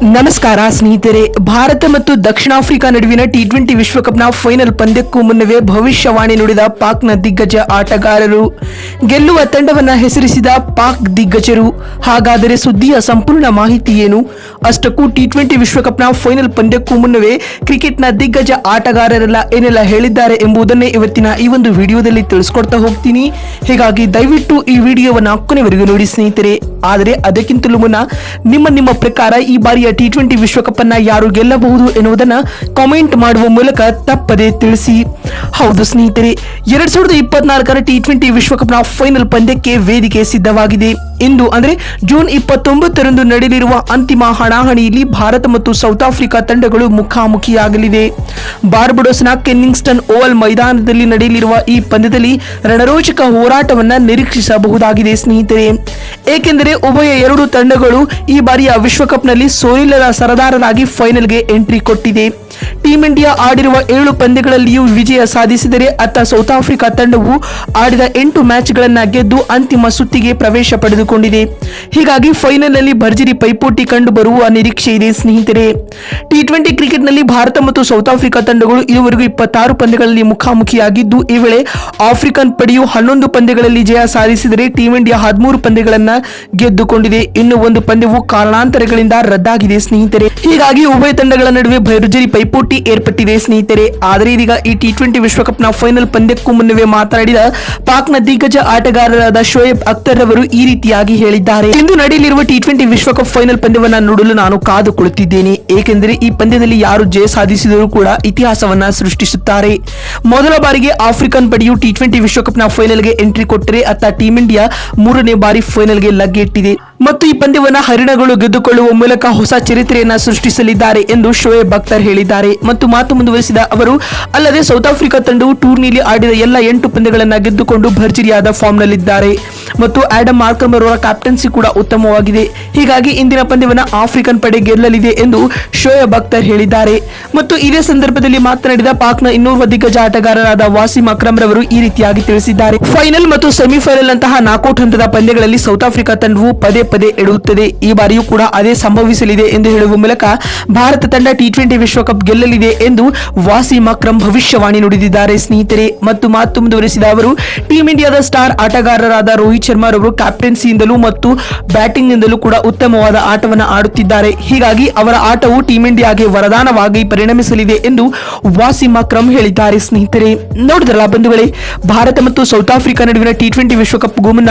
ನಮಸ್ಕಾರ, ಸ್ನೇಹಿತರೆ. ಭಾರತ ಮತ್ತು ದಕ್ಷಿಣ ಆಫ್ರಿಕಾ ನಡುವಿನ ಟಿ ಟ್ವೆಂಟಿ ವಿಶ್ವಕಪ್ನ ಫೈನಲ್ ಪಂದ್ಯಕ್ಕೂ ಮುನ್ನವೇ ಭವಿಷ್ಯವಾಣಿ ನುಡಿದ ಪಾಕ್ನ ದಿಗ್ಗಜ ಆಟಗಾರರು. ಗೆಲ್ಲುವ ತಂಡವನ್ನ ಹೆಸರಿಸಿದ ಪಾಕ್ ದಿಗ್ಗಜರು. ಹಾಗಾದರೆ ಸುದ್ದಿಯ ಸಂಪೂರ್ಣ ಮಾಹಿತಿ ಏನು? ಅಷ್ಟಕ್ಕೂ ಟಿ ಟ್ವೆಂಟಿ ವಿಶ್ವಕಪ್ನ ಫೈನಲ್ ಪಂದ್ಯಕ್ಕೂ ಮುನ್ನವೇ ಕ್ರಿಕೆಟ್ನ ದಿಗ್ಗಜ ಆಟಗಾರರೆಲ್ಲ ಏನೆಲ್ಲ ಹೇಳಿದ್ದಾರೆ ಎಂಬುದನ್ನೇ ಇವತ್ತಿನ ಈ ಒಂದು ವಿಡಿಯೋದಲ್ಲಿ ತಿಳಿಸ್ಕೊಡ್ತಾ ಹೋಗ್ತೀನಿ. ಹೀಗಾಗಿ ದಯವಿಟ್ಟು ಈ ವಿಡಿಯೋವನ್ನು ಕೊನೆವರೆಗೂ ನೋಡಿ ಸ್ನೇಹಿತರೆ. ಆದರೆ ಅದಕ್ಕಿಂತಲೂ ಮುನ್ನ ನಿಮ್ಮ ನಿಮ್ಮ ಪ್ರಕಾರ ಈ ಬಾರಿಯ ಟಿ ಟ್ವೆಂಟಿ ವಿಶ್ವಕಪ್ ಅನ್ನ ಯಾರು ಗೆಲ್ಲಬಹುದು ಎನ್ನುವುದನ್ನ ಕಾಮೆಂಟ್ ಮಾಡುವ ಮೂಲಕ ತಪ್ಪದೆ ತಿಳಿಸಿ. ಹೌದು ಸ್ನೇಹಿತರೆ, ಎರಡ್ ಸಾವಿರದ ಇಪ್ಪತ್ನಾಲ್ಕರ ಟಿ ಟ್ವೆಂಟಿ ವಿಶ್ವಕಪ್ನ ಫೈನಲ್ ಪಂದ್ಯಕ್ಕೆ ವೇದಿಕೆ ಸಿದ್ಧವಾಗಿದೆ. ಇಂದು ಅಂದ್ರೆ ಜೂನ್ ಇಪ್ಪತ್ತೊಂಬತ್ತರಂದು ನಡೆಯಲಿರುವ ಅಂತಿಮ ಹಣಾಹಣಿಯಲ್ಲಿ ಭಾರತ ಮತ್ತು ಸೌತ್ ಆಫ್ರಿಕಾ ತಂಡಗಳು ಮುಖಾಮುಖಿಯಾಗಲಿವೆ. ಬಾರ್ಬಡೋಸ್ನ ಕೆನ್ನಿಂಗ್ಸ್ಟನ್ ಓವಲ್ ಮೈದಾನದಲ್ಲಿ ನಡೆಯಲಿರುವ ಈ ಪಂದ್ಯದಲ್ಲಿ ರಣರೋಚಕ ಹೋರಾಟವನ್ನು ನಿರೀಕ್ಷಿಸಬಹುದಾಗಿದೆ ಸ್ನೇಹಿತರೆ. ಏಕೆಂದರೆ ಉಭಯ ಎರಡು ತಂಡಗಳು ಈ ಬಾರಿಯ ವಿಶ್ವಕಪ್ನಲ್ಲಿ ಸೋಲಿಲ್ಲದ ಸರದಾರರಾಗಿ ಫೈನಲ್ಗೆ ಎಂಟ್ರಿ ಕೊಟ್ಟಿದೆ. ಟೀಂ ಇಂಡಿಯಾ ಆಡಿರುವ ಏಳು ಪಂದ್ಯಗಳಲ್ಲಿಯೂ ವಿಜಯ ಸಾಧಿಸಿದರೆ ಅತ್ತ ಸೌತ್ ಆಫ್ರಿಕಾ ತಂಡವು ಆಡಿದ ಎಂಟು ಮ್ಯಾಚ್ಗಳನ್ನ ಗೆದ್ದು ಅಂತಿಮ ಸುತ್ತಿಗೆ ಪ್ರವೇಶ ಪಡೆದುಕೊಂಡಿದೆ. ಹೀಗಾಗಿ ಫೈನಲ್ನಲ್ಲಿ ಭರ್ಜರಿ ಪೈಪೋಟಿ ಕಂಡು ಬರುವ ನಿರೀಕ್ಷೆ ಇದೆ ಸ್ನೇಹಿತರೆ. ಟಿ ಟ್ವೆಂಟಿ ಕ್ರಿಕೆಟ್ನಲ್ಲಿ ಭಾರತ ಮತ್ತು ಸೌತ್ ಆಫ್ರಿಕಾ ತಂಡಗಳು ಇದುವರೆಗೂ ಇಪ್ಪತ್ತಾರು ಪಂದ್ಯಗಳಲ್ಲಿ ಮುಖಾಮುಖಿಯಾಗಿದ್ದು, ಈ ವೇಳೆ ಆಫ್ರಿಕನ್ ಪಡೆಯು ಹನ್ನೊಂದು ಪಂದ್ಯಗಳಲ್ಲಿ ಜಯ ಸಾಧಿಸಿದರೆ ಟೀಂ ಇಂಡಿಯಾ ಹದಿಮೂರು ಪಂದ್ಯಗಳನ್ನ ಗೆದ್ದುಕೊಂಡಿದೆ. ಇನ್ನು ಒಂದು ಪಂದ್ಯವು ಕಾರಣಾಂತರಗಳಿಂದ ರದ್ದಾಗಿದೆ ಸ್ನೇಹಿತರೆ. ಹೀಗಾಗಿ ಉಭಯ ತಂಡಗಳ ನಡುವೆ ಭರ್ಜರಿ ಪೈಪೋಟಿ ಏರ್ಪಟ್ಟಿದೆ ಸ್ನೇಹಿತರೆ. ಆದರೆ ಇದೀಗ ಈ ಟಿ ಟ್ವೆಂಟಿ ವಿಶ್ವಕಪ್ನ ಫೈನಲ್ ಪಂದ್ಯಕ್ಕೂ ಮುನ್ನವೇ ಮಾತನಾಡಿದ ಪಾಕ್ನ ದಿಗ್ಗಜ ಆಟಗಾರರಾದ ಶೋಯಬ್ ಅಖ್ತರ್ ಅವರು ಈ ರೀತಿಯಾಗಿ ಹೇಳಿದ್ದಾರೆ. ಇಂದು ನಡೆಯಲಿರುವ ಟಿ ಟ್ವೆಂಟಿ ವಿಶ್ವಕಪ್ ಫೈನಲ್ ಪಂದ್ಯವನ್ನ ನೋಡಲು ನಾನು ಕಾದುಕೊಳ್ಳುತ್ತಿದ್ದೇನೆ. ಏಕೆಂದರೆ ಈ ಪಂದ್ಯದಲ್ಲಿ ಯಾರು ಜಯ ಸಾಧಿಸಿದರೂ ಕೂಡ ಇತಿಹಾಸವನ್ನ ಸೃಷ್ಟಿಸುತ್ತಾರೆ. ಮೊದಲ ಬಾರಿಗೆ ಆಫ್ರಿಕನ್ ಪಡೆಯು ಟಿ ಟ್ವೆಂಟಿ ವಿಶ್ವಕಪ್ನ ಫೈನಲ್ಗೆ ಎಂಟ್ರಿ ಕೊಟ್ಟರೆ ಅತ್ತ ಟೀಂ ಇಂಡಿಯಾ ಮೂರನೇ ಬಾರಿ ಫೈನಲ್ಗೆ ಲಗ್ಗೆಟ್ಟಿದೆ ಮತ್ತು ಈ ಪಂದ್ಯವನ್ನ ಹರಿಣಗಳು ಗೆದ್ದುಕೊಳ್ಳುವ ಮೂಲಕ ಹೊಸ ಚರಿತ್ರೆಯನ್ನ ಸೃಷ್ಟಿಸಲಿದ್ದಾರೆ ಎಂದು ಶೋಯೆಬ್ ಅಖ್ತರ್ ಹೇಳಿದ್ದಾರೆ. ಮತ್ತು ಮಾತು ಮುಂದುವರಿಸಿದ ಅವರು, ಅಲ್ಲದೆ ಸೌತ್ ಆಫ್ರಿಕಾ ತಂಡವು ಟೂರ್ನಿಯಲ್ಲಿ ಆಡಿದ ಎಲ್ಲ ಎಂಟು ಪಂದ್ಯಗಳನ್ನ ಗೆದ್ದುಕೊಂಡು ಭರ್ಜರಿಯಾದ ಫಾರ್ಮ್ನಲ್ಲಿದ್ದಾರೆ ಮತ್ತು ಆಡಮ್ ಮಾರ್ಕಮ್ ಅವರ ಕ್ಯಾಪ್ಟನ್ಸಿ ಕೂಡ ಉತ್ತಮವಾಗಿದೆ. ಹೀಗಾಗಿ ಇಂದಿನ ಪಂದ್ಯವನ್ನು ಆಫ್ರಿಕನ್ ಪಡೆ ಗೆಲ್ಲಲಿದೆ ಎಂದು ಶೋಯಬ್ ಅಖ್ತರ್ ಹೇಳಿದ್ದಾರೆ. ಮತ್ತು ಇದೇ ಸಂದರ್ಭದಲ್ಲಿ ಮಾತನಾಡಿದ ಪಾಕ್ನ ಇನ್ನೂರು ದಿಗ್ಗಜ ಆಟಗಾರರಾದ ವಾಸಿಂ ಅಕ್ರಮ್ ರವರು ಈ ರೀತಿಯಾಗಿ ತಿಳಿಸಿದ್ದಾರೆ. ಫೈನಲ್ ಮತ್ತು ಸೆಮಿಫೈನಲ್ ನಂತಹ ನಾಕೌಟ್ ಹಂತದ ಪಂದ್ಯಗಳಲ್ಲಿ ಸೌತ್ ಆಫ್ರಿಕಾ ತಂಡವು ಪದೇ ಪದೇ ಎಡುತ್ತದೆ ಈ ಬಾರಿಯೂ ಕೂಡ ಅದೇ ಸಂಭವಿಸಲಿದೆ ಎಂದು ಹೇಳುವ ಮೂಲಕ ಭಾರತ ತಂಡ ಟಿ ಟ್ವೆಂಟಿ ವಿಶ್ವಕಪ್ ಗೆಲ್ಲಲಿದೆ ಎಂದು ವಾಸಿಮ್ ಅಕ್ರಮ್ ಭವಿಷ್ಯವಾಣಿ ನುಡಿದಿದ್ದಾರೆ. ಸ್ನೇಹಿತರೆ, ಮತ್ತು ಮಾತು ಮುಂದುವರೆಸಿದ ಅವರು, ಟೀಂ ಇಂಡಿಯಾದ ಸ್ಟಾರ್ ಆಟಗಾರರಾದ ರೋಹಿತ್ ಶರ್ಮಾ ರವರು ಕ್ಯಾಪ್ಟನ್ಸಿಯಿಂದಲೂ ಮತ್ತು ಬ್ಯಾಟಿಂಗ್ ನಿಂದಲೂ ಕೂಡ ಉತ್ತಮವಾದ ಆಟವನ್ನು ಆಡುತ್ತಿದ್ದಾರೆ. ಹೀಗಾಗಿ ಅವರ ಆಟವು ಟೀಂ ಇಂಡಿಯಾಗೆ ವರದಾನವಾಗಿ ಪರಿಣಮಿಸಲಿದೆ ಎಂದು ವಾಸಿಮ್ ಅಕ್ರಮ್ ಹೇಳಿದ್ದಾರೆ. ಸ್ನೇಹಿತರೆ, ನೋಡಿದ್ರಲ್ಲ ಬಂಧುಗಳೇ, ಭಾರತ ಮತ್ತು ಸೌತ್ ಆಫ್ರಿಕಾ ನಡುವಿನ ಟಿ ಟ್ವೆಂಟಿ ವಿಶ್ವಕಪ್ ಮುನ್ನ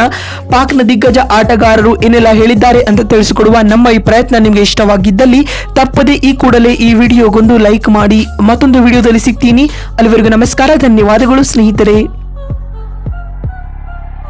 ಪಾಕ್ನ ದಿಗ್ಗಜ ಆಟಗಾರರು ಏನೆಲ್ಲ ಹೇಳಿದ್ದಾರೆ ಅಂತ ತಿಳಿಸಿಕೊಡುವ ನಮ್ಮ ಈ ಪ್ರಯತ್ನ ನಿಮಗೆ ಇಷ್ಟವಾಗಿದ್ದಲ್ಲಿ ತಪ್ಪದೆ ಈ ಕೂಡಲೇ ಈ ವಿಡಿಯೋಗೊಂದು ಲೈಕ್ ಮಾಡಿ ಮತ್ತೊಂದು ವಿಡಿಯೋದಲ್ಲಿ ಸಿಗ್ತೀನಿ. ಅಲ್ಲಿವರೆಗೂ ನಮಸ್ಕಾರ, ಧನ್ಯವಾದಗಳು ಸ್ನೇಹಿತರೆ.